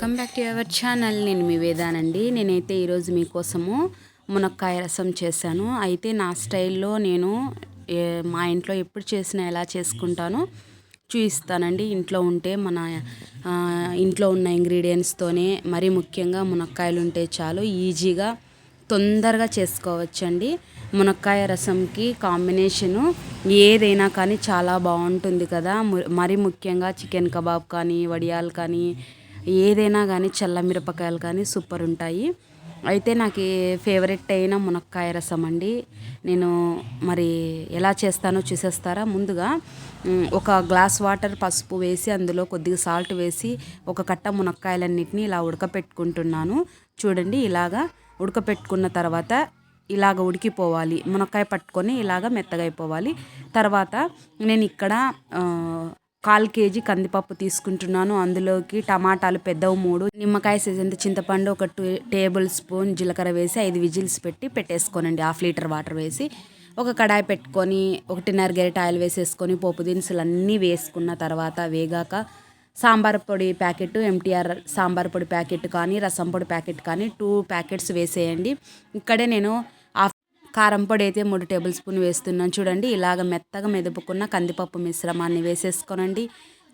Welcome back to our channel. నేను మీ వేదానండి. నేనైతే ఈరోజు మీకోసము మునక్కాయ రసం చేశాను. అయితే నా స్టైల్లో నేను మా ఇంట్లో ఎప్పుడు చేసినా ఎలా చేసుకుంటానో చూపిస్తానండి ఇంట్లో ఉంటే మన ఇంట్లో ఉన్న ఇంగ్రీడియంట్స్తోనే మరీ ముఖ్యంగా మునక్కాయలు ఉంటే చాలు ఈజీగా తొందరగా చేసుకోవచ్చండి. మునక్కాయ రసంకి కాంబినేషను ఏదైనా కానీ చాలా బాగుంటుంది కదా. మరి ముఖ్యంగా చికెన్ కబాబ్ కానీ వడియాలు కానీ ఏదైనా కానీ చల్ల మిరపకాయలు కానీ సూపర్ ఉంటాయి. అయితే నాకు ఫేవరెట్ అయిన మునక్కాయ రసం అండి. నేను మరి ఎలా చేస్తానో చూసేస్తారా? ముందుగా ఒక గ్లాస్ వాటర్ పసుపు వేసి అందులో కొద్దిగా సాల్ట్ వేసి ఒక కట్ట మునక్కాయలన్నిటిని ఇలా ఉడకపెట్టుకుంటున్నాను. చూడండి ఇలాగా ఉడకపెట్టుకున్న తర్వాత ఇలాగ ఉడికిపోవాలి. మునక్కాయ పట్టుకొని ఇలాగ మెత్తగా అయిపోవాలి. తర్వాత నేను ఇక్కడ కాల్ కేజీ కందిపప్పు తీసుకుంటున్నాను. అందులోకి టమాటాలు పెద్దవి మూడు నిమ్మకాయ సీజన్ చింతపండు ఒక టూ టేబుల్ స్పూన్ జీలకర్ర వేసి ఐదు విజిల్స్ పెట్టి పెట్టేసుకోనండి. హాఫ్ లీటర్ వాటర్ వేసి ఒక కడాయి పెట్టుకొని ఒకటిన్నర గరిట ఆయిల్ వేసేసుకొని పోపు దినుసులు అన్నీ వేసుకున్న తర్వాత వేగాక సాంబార్ పొడి ప్యాకెట్ ఎంటీఆర్ సాంబార్ పొడి ప్యాకెట్ కానీ రసం పొడి ప్యాకెట్ కానీ టూ ప్యాకెట్స్ వేసేయండి. ఇక్కడే నేను కారం పొడి అయితే మూడు టేబుల్ స్పూన్ వేస్తున్నాను. చూడండి ఇలాగ మెత్తగా మెదుపుకున్న కందిపప్పు మిశ్రమాన్ని వేసేసుకోనండి.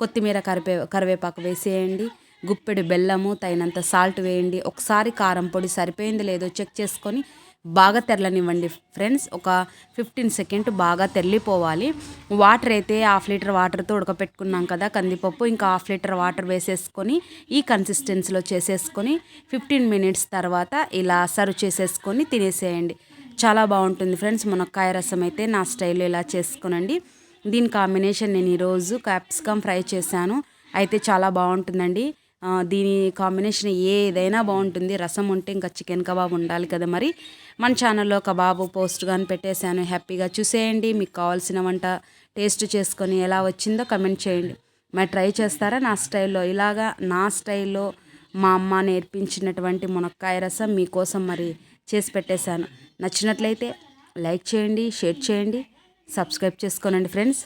కొత్తిమీర కరివే కరివేపాకు వేసేయండి. గుప్పెడు బెల్లము తగినంత సాల్ట్ వేయండి. ఒకసారి కారం పొడి సరిపోయింది లేదో చెక్ చేసుకొని బాగా తెరలనివ్వండి ఫ్రెండ్స్. ఒక ఫిఫ్టీన్ సెకండ్ బాగా తెల్లిపోవాలి వాటర్ అయితే హాఫ్ లీటర్ వాటర్తో ఉడకపెట్టుకున్నాం కదా కందిపప్పు ఇంకా హాఫ్ లీటర్ వాటర్ వేసేసుకొని ఈ కన్సిస్టెన్సీలో చేసేసుకొని ఫిఫ్టీన్ మినిట్స్ తర్వాత ఇలా సర్వ్ చేసేసుకొని తినేసేయండి. చాలా బాగుంటుంది ఫ్రెండ్స్. మునక్కాయ రసం అయితే నా స్టైల్లో ఇలా చేసుకోనండి. దీని కాంబినేషన్ నేను ఈరోజు క్యాప్సికమ్ ఫ్రై చేశాను. అయితే చాలా బాగుంటుందండి. దీని కాంబినేషన్ ఏదైనా బాగుంటుంది. రసం ఉంటే ఇంకా చికెన్ కబాబ్ ఉండాలి కదా మరి. మన ఛానల్లో కబాబు పోస్ట్ కానీ పెట్టేశాను. హ్యాపీగా చూసేయండి. మీకు కావాల్సిన వంట టేస్ట్ చేసుకొని ఎలా వచ్చిందో కమెంట్ చేయండి. మరి ట్రై చేస్తారా? నా స్టైల్లో. ఇలాగా నా స్టైల్లో మా అమ్మ నేర్పించినటువంటి మునక్కాయ రసం మీకోసం మరి చేసి పెట్టేశాను. నచ్చినట్లయితే లైక్ చేయండి షేర్ చేయండి సబ్స్క్రైబ్ చేసుకోనండి ఫ్రెండ్స్.